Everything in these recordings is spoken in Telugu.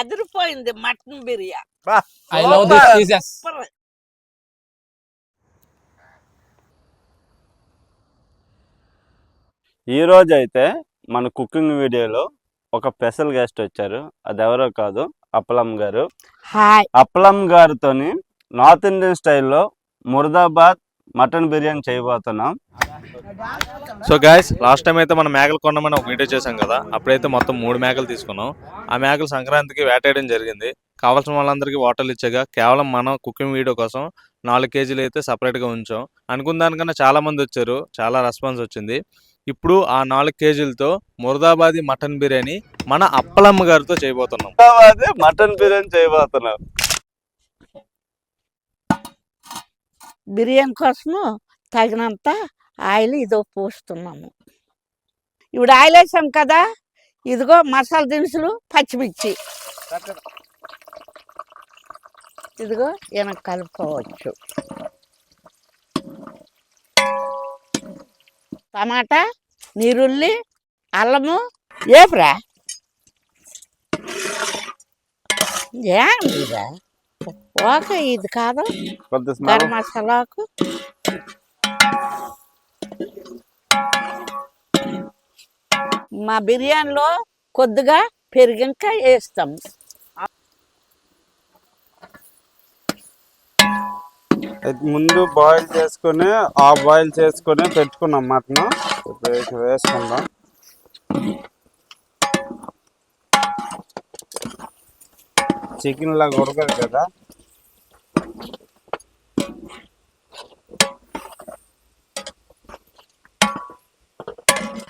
అదిరిపోయింది mutton biryani. I love this pieces super. ఈ రోజు అయితే మన కుకింగ్ వీడియోలో ఒక స్పెషల్ గెస్ట్ వచ్చారు. అది ఎవరో కాదు అప్పలం గారు. హాయ్. అప్పలం గారితోని నార్త్ ఇండియన్ స్టైల్లో ముర్దాబాద్ మటన్ బిర్యానీ చేయబోతున్నాం. సో గాయస్ లాస్ట్ టైం అయితే మనం మేకలు కొన్నామని ఒక వీడియో చేసాం కదా. అప్పుడైతే మొత్తం మూడు మేకలు తీసుకున్నాం. ఆ మేకలు సంక్రాంతికి వేటేయడం జరిగింది. కావాల్సిన వాళ్ళందరికీ వాటర్లు ఇచ్చాగా. కేవలం మనం కుకింగ్ వీడియో కోసం నాలుగు కేజీలు అయితే సపరేట్గా ఉంచాం. అనుకున్న దానికన్నా చాలా మంది వచ్చారు. చాలా రెస్పాన్స్ వచ్చింది. ఇప్పుడు ఆ నాలుగు కేజీలతో మురదాబాదీ మటన్ బిర్యానీ మన అప్పలమ్మ గారితో చేయబోతున్నాం. ముర్దాబాద్ మటన్ బిర్యానీ చేయబోతున్నాం బిర్యానీ కోసము తగినంత ఆయిల్ ఇదో పోస్తున్నాము. ఇప్పుడు ఆయిల్ వేసాం కదా ఇదిగో మసాలా దినుసులు పచ్చిమిర్చి. ఇదిగో ఈయన కలుపుకోవచ్చు. టమాటా నీరుల్లి అల్లము ఏపురా? ఏంటిరా ఓకే ఇది కాదు. గరం మసాలాకు. మా బిర్యానీలో కొద్దిగా పెరిగింక వేస్తాం. ముందు బాయిల్ చేసుకొని ఆ బాయిల్ చేసుకొని పెట్టుకున్నాం మటన్. ఇప్పుడు వేసుకుందాం. చికెన్ లాగా ఉడకదు కదా.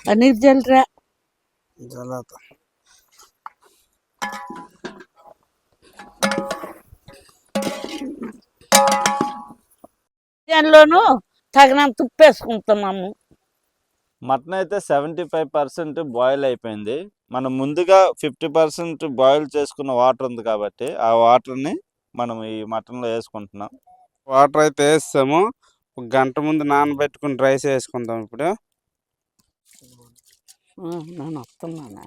పన్నీర్ జల్రా. జలాత. బిర్యానీలోను తగినంత ఉప్పు వేసుకుంటున్నాము మటన్ అయితే సెవెంటీ ఫైవ్ పర్సెంట్ బాయిల్ అయిపోయింది. మనం ముందుగా ఫిఫ్టీ పర్సెంట్ బాయిల్ చేసుకున్న వాటర్ ఉంది కాబట్టి ఆ వాటర్ని మనం ఈ మటన్లో వేసుకుంటున్నాం. వాటర్ అయితే వేస్తాము. ఒక గంట ముందు నానబెట్టుకుని రైస్ వేసుకుందాం ఇప్పుడు. నేను వస్తున్నాను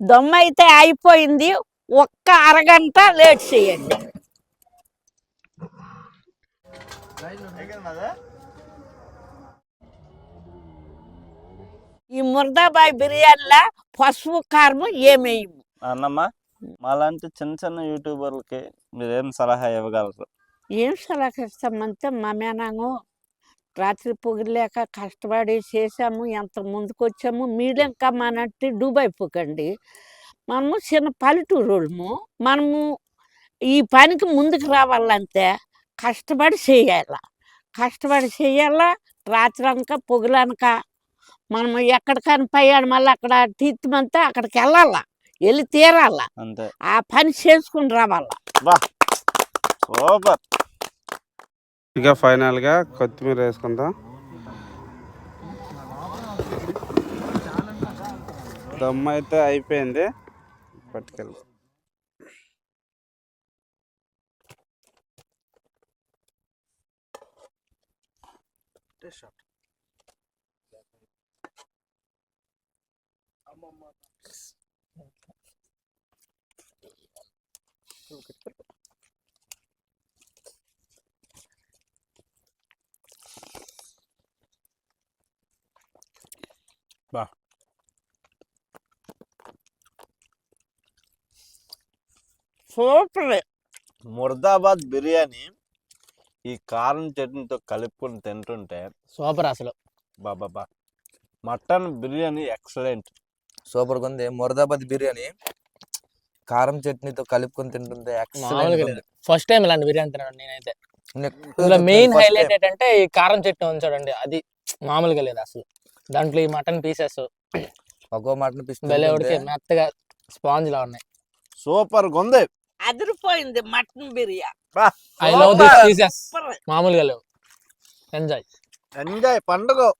దమ్మ అయితే అయిపోయింది. ఒక్క అరగంట లేట్ చేయండి. ఈ ముర్దాబాయ్ బిర్యానీలా పసుపు కారం ఏమేయము? అన్నమ్మ మాలాంటి చిన్న చిన్న యూట్యూబర్లకి మీరేం సలహా ఇవ్వగలరు? ఏం సలహా ఇస్తామంటే మా మేనాంగు రాత్రి పొగిలేక కష్టపడి చేసాము ఎంత ముందుకు వచ్చాము మీడియం కమ్మానంటే డూబ్ అయిపోకండి మనము చిన్న పల్లెటూరుము మనము ఈ పనికి ముందుకు రావాలంటే కష్టపడి చేయాల. కష్టపడి చేయాలా రాత్రి అనక పొగులనక మనము ఎక్కడికైనా పోయాడు మళ్ళీ అక్కడ తీర్థమంతా అక్కడికి వెళ్ళాలా. వెళ్ళి తీరాలా. ఆ పని చేసుకుని రావాలా. సూపర్. ఇక ఫైనల్గా కొత్తిమీర వేసుకుందాం. దమ్ అయితే అయిపోయింది. పట్టుకెళ్ళి. సూపర్. ముర్దాబాద్ బిర్యానీ ఈ కారం చట్నీతో కలుపుకొని తింటుంటే సూపర్ అసలు. Baba mutton biryani excellent. సూపర్గా ఉంది. మురదాబాద్ బిర్యానీ కారం చట్నీతో కలుపుకొని తింటుంటే లేదు. ఫస్ట్ టైం ఇలాంటి బిర్యానీ తినడం నేనైతే. మెయిన్ హైలైట్ ఏంటంటే ఈ కారం చట్నీ ఉంచాడండి అది మామూలుగా లేదు అసలు. దాంట్లో ఈ మటన్ పీసెస్. ఒక్కో మటన్ పీస్ భలే ఉడికి మెత్తగా స్పాంజ్ లా ఉన్నాయి. సూపర్ ఉంది అదిరిపోయింది mutton biryani I love this. Pieces. Super మామూలుగా లేవు. ఎంజాయ్. ఎంజాయ్ పండుగ.